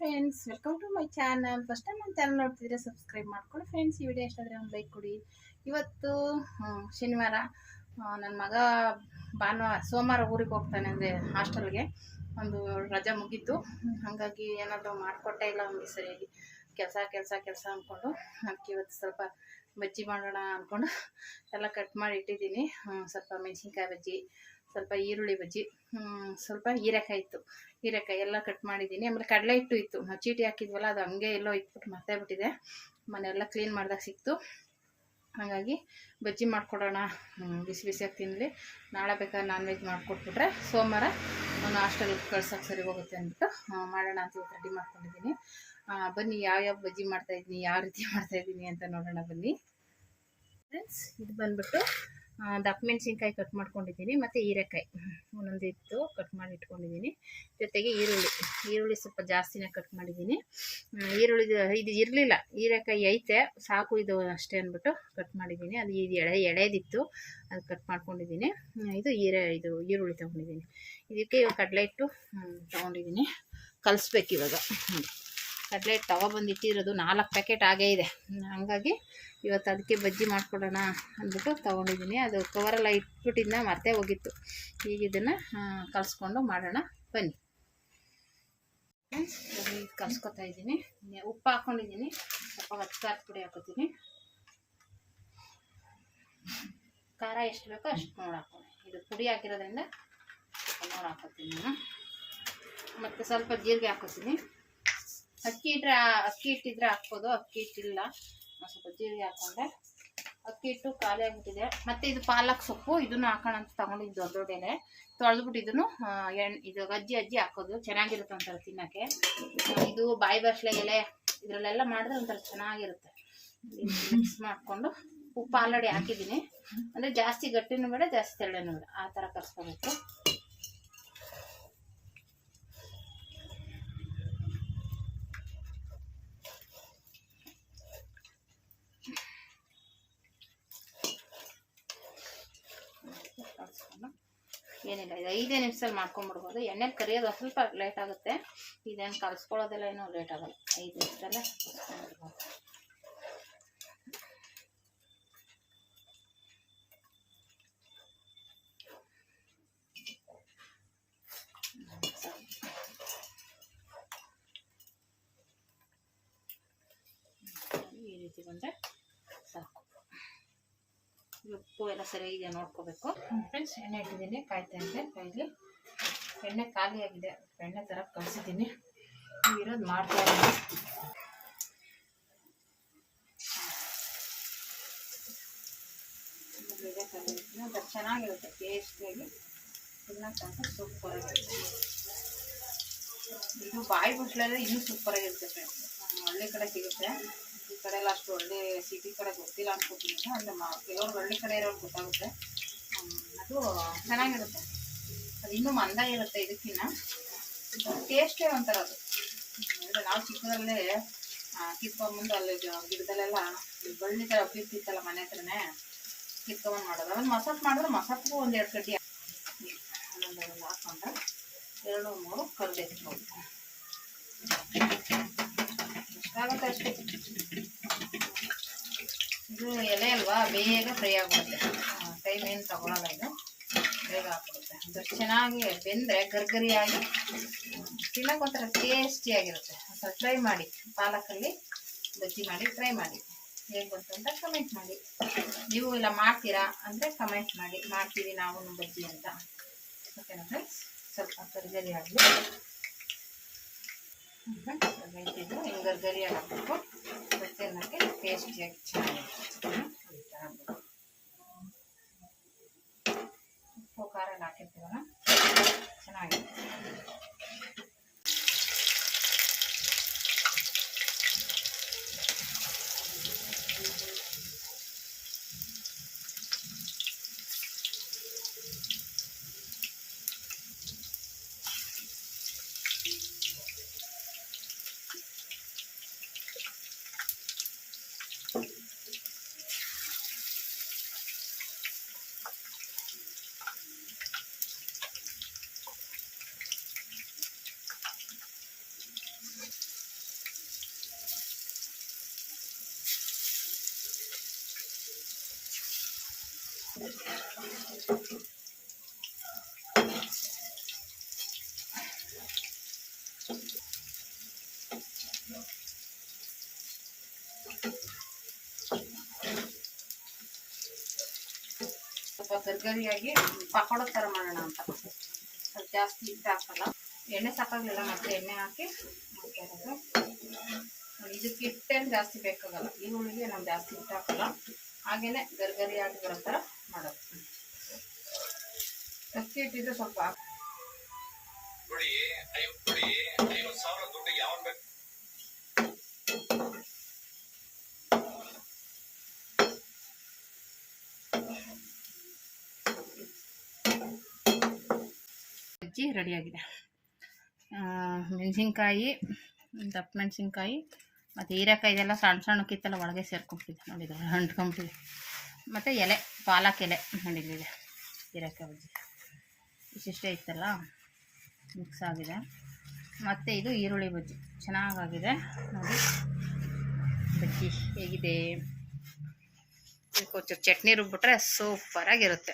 Friends welcome to my channel first time ನನ್ನ channel ನೋಡ್ತಿದ್ರೆ subscribe ಮಾಡ್ಕೊಳ್ಳಿ ಫ್ರೆಂಡ್ಸ್ ಈ ವಿಡಿಯೋ ಎಷ್ಟಾದರೆ ಒಂದು ಲೈಕ್ ಕೊಡಿ. ಇವತ್ತು ಶನಿವಾರ ನನ್ನ ಮಗ ಭಾನುವಾರ, ಸೋಮವಾರ ಊರಿಗೆ ಹೋಗ್ತಾನೆ ಅಂದರೆ ಹಾಸ್ಟೆಲ್ಗೆ ಒಂದು ರಜೆ ಮುಗೀತು. ಹಾಗಾಗಿ ಏನಾದರೂ ಮಾಡಿಕೊಟ್ಟೆ ಇಲ್ಲ, ಒಂದು ಸರಿಯಾಗಿ. ಕೆಲಸ ಕೆಲಸ ಕೆಲಸ ಅಂದ್ಕೊಂಡು ಅದಕ್ಕೆ ಇವತ್ತು ಸ್ವಲ್ಪ ಬಜ್ಜಿ ಮಾಡೋಣ ಅಂದ್ಕೊಂಡು ಎಲ್ಲ ಕಟ್ ಮಾಡಿ ಇಟ್ಟಿದ್ದೀನಿ. ಸ್ವಲ್ಪ ಮೆಣಸಿನ್ಕಾಯಿ ಬಜ್ಜಿ, ಸ್ವಲ್ಪ ಈರುಳ್ಳಿ ಬಜ್ಜಿ ಸ್ವಲ್ಪ ಹೀರೆಕಾಯಿ ಇತ್ತು. ಹೀರೆಕಾಯಿ ಎಲ್ಲ ಕಟ್ ಮಾಡಿದ್ದೀನಿ. ಆಮೇಲೆ ಕಡಲೆ ಹಿಟ್ಟು ಇತ್ತು. ನಾವು ಚೀಟಿ ಹಾಕಿದ್ವಲ್ಲ, ಅದು ಹಂಗೆ ಎಲ್ಲೋ ಇಟ್ಬಿಟ್ಟು ಮರ್ತೇ ಬಿಟ್ಟಿದೆ. ಮನೆಯೆಲ್ಲ ಕ್ಲೀನ್ ಮಾಡಿದಾಗ ಸಿಕ್ತು. ಹಾಗಾಗಿ ಬಜ್ಜಿ ಮಾಡಿಕೊಡೋಣ. ಬಿಸಿ ಬಿಸಿಯಾಗಿ ತಿನ್ನಲಿ ನಾಳೆ ಬೇಕಾದ್ರೆ ನಾನ್ ವೆಜ್ ಮಾಡಿಕೊಟ್ಬಿಟ್ರೆ ಸೋಮವಾರ ನಾನು ಹಾಸ್ಟೆಲ್ಗೆ ಕಳ್ಸೋಕೆ ಸರಿ ಹೋಗುತ್ತೆ ಅಂದ್ಬಿಟ್ಟು ಮಾಡೋಣ ಅಂತ ಇವತ್ತು ರೆಡಿ ಮಾಡ್ಕೊಂಡಿದ್ದೀನಿ. ಬನ್ನಿ, ಯಾವ್ಯಾವ ಬಜ್ಜಿ ಮಾಡ್ತಾಯಿದ್ದೀನಿ ಯಾವ ರೀತಿ ಮಾಡ್ತಾಯಿದ್ದೀನಿ ಅಂತ ನೋಡೋಣ ಬನ್ನಿ. ಫ್ರೆಂಡ್ಸ್ ಇದು ಬಂದ್ಬಿಟ್ಟು ದಪ್ಪ ಮೆಣಸಿನ್ಕಾಯಿ ಕಟ್ ಮಾಡ್ಕೊಂಡಿದ್ದೀನಿ ಮತ್ತು ಹೀರೆಕಾಯಿ ಒಂದೊಂದು ಇತ್ತು ಕಟ್ ಮಾಡಿ ಇಟ್ಕೊಂಡಿದ್ದೀನಿ. ಜೊತೆಗೆ ಈರುಳ್ಳಿ ಈರುಳ್ಳಿ ಸ್ವಲ್ಪ ಜಾಸ್ತಿನೇ ಕಟ್ ಮಾಡಿದ್ದೀನಿ. ಈರುಳ್ಳಿ ಇದು ಇರಲಿಲ್ಲ ಹೀರೆಕಾಯಿ ಐತೆ ಸಾಕು ಇದು ಅಷ್ಟೇ ಅಂದ್ಬಿಟ್ಟು ಕಟ್ ಮಾಡಿದ್ದೀನಿ. ಅದು ಇದು ಎಳೆ ಎಳೆದಿತ್ತು ಅದು ಕಟ್ ಮಾಡ್ಕೊಂಡಿದ್ದೀನಿ. ಇದು ಹೀರೆ ಇದು ಈರುಳ್ಳಿ ತೊಗೊಂಡಿದ್ದೀನಿ. ಇದಕ್ಕೆ ಇವಾಗ ಕಡಲೆ ಹ್ಮ್, ತೊಗೊಂಡಿದ್ದೀನಿ. ಕಲಿಸ್ಬೇಕು ಇವಾಗ. ಹಿಟ್ಟು ತಗೊಬಂದು ಇಟ್ಟಿರೋದು ನಾಲ್ಕು ಪ್ಯಾಕೆಟ್ ಆಗೇ ಇದೆ. ಹಾಗಾಗಿ ಇವತ್ತು ಅದಕ್ಕೆ ಬಜ್ಜಿ ಮಾಡ್ಕೊಡೋಣ ಅಂದ್ಬಿಟ್ಟು ತೊಗೊಂಡಿದ್ದೀನಿ. ಅದು ಕವರೆಲ್ಲ ಇಟ್ಬಿಟ್ಟಿದ್ದ ಮತ್ತೆ ಹೋಗಿತ್ತು. ಈಗ ಇದನ್ನು ಕಲಿಸ್ಕೊಂಡು ಮಾಡೋಣ. ಬನ್ನಿ. ಕಲ್ಸ್ಕೊತಾ ಇದ್ದೀನಿ. ಉಪ್ಪು ಹಾಕ್ಕೊಂಡಿದ್ದೀನಿ ಸ್ವಲ್ಪ ಹತ್ತು ಖಾರದ ಪುಡಿ ಹಾಕೋತೀನಿ. ಖಾರ ಎಷ್ಟು ಬೇಕೋ ಅಷ್ಟು ನೋಡಿ ಹಾಕ್ತೀನಿ ಇದು ಪುಡಿ ಹಾಕಿರೋದ್ರಿಂದ ನೋಡಿ ಹಾಕೋತೀನಿ ನಾನು. ಮತ್ತು ಸ್ವಲ್ಪ ಜೀರಿಗೆ ಹಾಕೋತೀನಿ. ಅಕ್ಕಿ ಇಟ್ಟರೆ ಅಕ್ಕಿ ಇಟ್ಟಿದ್ರೆ ಹಾಕ್ಬೋದು. ಅಕ್ಕಿ ಇಟ್ಟಿಲ್ಲ. ಸ್ವಲ್ಪ ಜೀರಿಗೆ ಹಾಕೊಂಡೆ. ಅಕ್ಕಿ ಹಿಟ್ಟು ಖಾಲಿ ಆಗಿಬಿಟ್ಟಿದೆ. ಮತ್ತು ಇದು ಪಾಲಕ್ ಸೊಪ್ಪು. ಇದನ್ನು ಹಾಕೋಣ ಅಂತ ತೊಗೊಂಡಿದ್ದು ದೊಡ್ಡ ದೊಡ್ಡ ಎಲೆ ತೊಳೆದ್ಬಿಟ್ಟು ಇದನ್ನು ಎಣ್, ಇದು ಗಜ್ಜಿ ಅಜ್ಜಿ ಹಾಕೋದು. ಚೆನ್ನಾಗಿರುತ್ತೆ ಒಂಥರ ತಿನ್ನೋಕ್ಕೆ. ಇದು ಬಾಯಿ ಬಸ್ಲೆ ಎಲೆ ಇದರಲ್ಲೆಲ್ಲ ಮಾಡಿದ್ರೆ ಒಂಥರ ಚೆನ್ನಾಗಿರುತ್ತೆ. ಮಿಕ್ಸ್ ಮಾಡಿಕೊಂಡು ಉಪ್ಪು ಆಲ್ರೆಡಿ ಹಾಕಿದ್ದೀನಿ. ಅಂದರೆ ಜಾಸ್ತಿ ಗಟ್ಟಿನೂ ಬೇಡ, ಜಾಸ್ತಿ ತೆಳ್ಳನೂ ಬೇಡ. ಆ ಥರ ಕರ್ಸ್ಕೋಬೇಕು ಕಲಿಸ್ಕೊಂಡು ಏನಿಲ್ಲ, ಇದು ಐದೇ ನಿಮಿಷದಲ್ಲಿ ಮಾಡ್ಕೊಂಬಿಡ್ಬೋದು ಎಣ್ಣೆಲಿ ಕರಿಯೋದು ಸ್ವಲ್ಪ ಲೇಟ್ ಆಗುತ್ತೆ. ಇದೇನು ಕಲಿಸ್ಕೊಳ್ಳೋದೆಲ್ಲ ಏನೂ ಲೇಟ್ ಆಗಲ್ಲ. ಐದು ನಿಮಿಷದಲ್ಲೇ ಕಲಿಸ್ಕೊಂಡ್ಬಿಡ್ಬೋದು. ಈ ರೀತಿ ಬಂದರೆ ಉಪ್ಪು ಎಲ್ಲ ಸರಿಯಾಗಿದೆ ನೋಡ್ಕೋಬೇಕು. ಫ್ರೆಂಡ್ಸ್ ಎಣ್ಣೆ ಇಟ್ಟಿದ್ದೀನಿ ಕಾಯ್ತಾ ಇದ್ದೆ ಕೈಲಿ ಎಣ್ಣೆ ಖಾಲಿಯಾಗಿದೆ ಆಗಿದೆ ಎಣ್ಣೆ ಥರ ಕಲಿಸಿದ್ದೀನಿ. ಇರೋದು ಮಾಡ್ತಾ ಇದ್ದೀನಿ. ಒಂಥರ ಚೆನ್ನಾಗಿರುತ್ತೆ ಟೇಸ್ಟಿಯಾಗಿ ತಿನ್ನಕ್ಕಂತ ಸೂಪರ್ ಆಗಿರುತ್ತೆ ಇದು ಬಾಯಿ ಬುಟ್ಲೆಲ್ಲ ಇನ್ನೂ ಸೂಪರ್ ಆಗಿರುತ್ತೆ ಫ್ರೆಂಡ್ಸ್ ಒಳ್ಳೆ ಕಡೆ ಸಿಗುತ್ತೆ. ಕಡೆ ಎಲ್ಲ ಅಷ್ಟು ಒಳ್ಳೆ ಸಿಟಿ ಕಡೆ ಗೊತ್ತಿಲ್ಲ ಅನ್ಕೋತೀನಿ. ಅಂದರೆ ಕೆಲವ್ರು ಹಳ್ಳಿ ಕಡೆ ಇರೋರು ಗೊತ್ತಾಗುತ್ತೆ. ಅದು ಚೆನ್ನಾಗಿರುತ್ತೆ. ಅದು ಇನ್ನೂ ಮಂದ ಇರುತ್ತೆ ಇದಕ್ಕಿನ್ನ. ಟೇಸ್ಟೇ ಒಂಥರ ಅದು. ಅಂದರೆ ನಾವು ಚಿಕ್ಕದಲ್ಲೇ ಕಿತ್ಕೊಂಬಂದು ಅಲ್ಲಿ ಗಿಡದಲ್ಲೆಲ್ಲ ಬಳ್ಳಿ ಥರ ಬಿತ್ತಿತ್ತಲ್ಲ ಮನೆ ಹತ್ರನೇ. ಕಿತ್ಕೊಂಬಂದು ಮಾಡೋದು. ಅದನ್ನು ಮಸಾಪ್ ಮಾಡಿದ್ರೆ ಮಸಾಪ್ಗೂ ಒಂದು ಎರಡು ಕಡ್ಡಿ ಹಾಕ್ಕೊಂಡು ಎರಡು ಮೂರು ಕರಿಬೇವು ಅಷ್ಟೇ ಇದು ಎಲೆ ಅಲ್ವಾ? ಬೇಗ ಫ್ರೈ ಆಗುತ್ತೆ. ಟೈಮ್ ಏನು ತಗೊಳಲ್ಲ ಇದು. ಬೇಗ ಹಾಕ್ಬಿಡುತ್ತೆ ಅದು ಚೆನ್ನಾಗಿ ಬೆಂದರೆ ಗರ್ಗರಿಯಾಗಿ, ತಿನ್ನಕ್ಕೆ ಒಂಥರ ಟೇಸ್ಟಿಯಾಗಿರುತ್ತೆ ಸ್ವಲ್ಪ ಟ್ರೈ ಮಾಡಿ, ಪಾಲಕಲ್ಲಿ ಬಜ್ಜಿ ಮಾಡಿ ಟ್ರೈ ಮಾಡಿ. ಹೇಗೆ ಬಂತು ಅಂತ ಕಮೆಂಟ್ ಮಾಡಿ. ನೀವು ಇಲ್ಲ ಮಾಡ್ತೀರಾ ಅಂದರೆ ಕಮೆಂಟ್ ಮಾಡಿ. ಮಾಡ್ತೀವಿ ನಾವು ಬಜ್ಜಿ ಅಂತ. ಓಕೆನಾ ಫ್ರೆಂಡ್ಸ್ ಸ್ವಲ್ಪ ಗರ್ಗರಿ ಬೆಂತಿದ್ದು ಹಿಂಗೆ ಗರಿ ಹಾಕಬೇಕು ಅನ್ನೋಕ್ಕೆ ಟೇಸ್ಟಿಯಾಗಿ ಆಗ್ಬೇಕು. ಉಪ್ಪು ಖಾರ ಹಾಕಿರ್ತೀವಲ್ಲ ಚೆನ್ನಾಗಿರುತ್ತೆ ಸ್ವಲ್ಪ ಗರ್ಗರಿಯಾಗಿ ಪಕೋಡ ಥರ ಮಾಡೋಣ ಅಂತ. ಸ್ವಲ್ಪ ಜಾಸ್ತಿ ಹಿಟ್ಟು ಹಾಕಲ್ಲ. ಎಣ್ಣೆ ಸಾಕಾಗಲಿಲ್ಲ, ಮತ್ತೆ ಎಣ್ಣೆ ಹಾಕಿ ಇದಕ್ಕೆ ಹಿಟ್ಟೇನು ಜಾಸ್ತಿ ಬೇಕಾಗಲ್ಲ. ಈರುಳ್ಳಿಗೆ ನಾವು ಜಾಸ್ತಿ ಹಿಟ್ಟು ಹಾಕಲ್ಲ. ಹಾಗೇನೆ ಗರ್ಗರಿಯಾಗಿ ಬರೋ ಥರ ಮಾಡೋದು. ಅಕ್ಕಿ ಹಿಟ್ಟಿದ್ರೆ ಸ್ವಲ್ಪ ಬಜ್ಜಿ ರೆಡಿಯಾಗಿದೆ ಮೆಣಸಿನ್ಕಾಯಿ ದಪ್ಪ ಮೆಣಸಿನ್ಕಾಯಿ ಮತ್ತು ಹೀರೆಕಾಯಿ ಇದೆಲ್ಲ ಸಣ್ಣ ಕಿತ್ತಲ್ಲ ಒಳಗೆ ಸೇರ್ಕೊಂಬಿಟ್ಟಿದೆ ನೋಡಿದ್ರೆ? ಅಂಟ್ಕೊಂಬಿಟ್ಟಿದೆ ಮತ್ತು ಎಲೆ, ಪಾಲಕ್ ಎಲೆ ನೋಡಿದ್ದಿದೆ ಹೀರೆಕಾಯಿ ಬಜ್ಜಿ ಇಷ್ಟಿಷ್ಟೇ ಇತ್ತಲ್ಲ? ಮಿಕ್ಸ್ ಆಗಿದೆ. ಮತ್ತು ಇದು ಈರುಳ್ಳಿ ಬಜ್ಜಿ. ಚೆನ್ನಾಗಾಗಿದೆ. ನೋಡಿ. ಬಜ್ಜಿ ಹೇಗಿದೆ? ಚಟ್ನಿ ರುಬ್ಬಿಟ್ರೆ ಸೂಪರಾಗಿರುತ್ತೆ.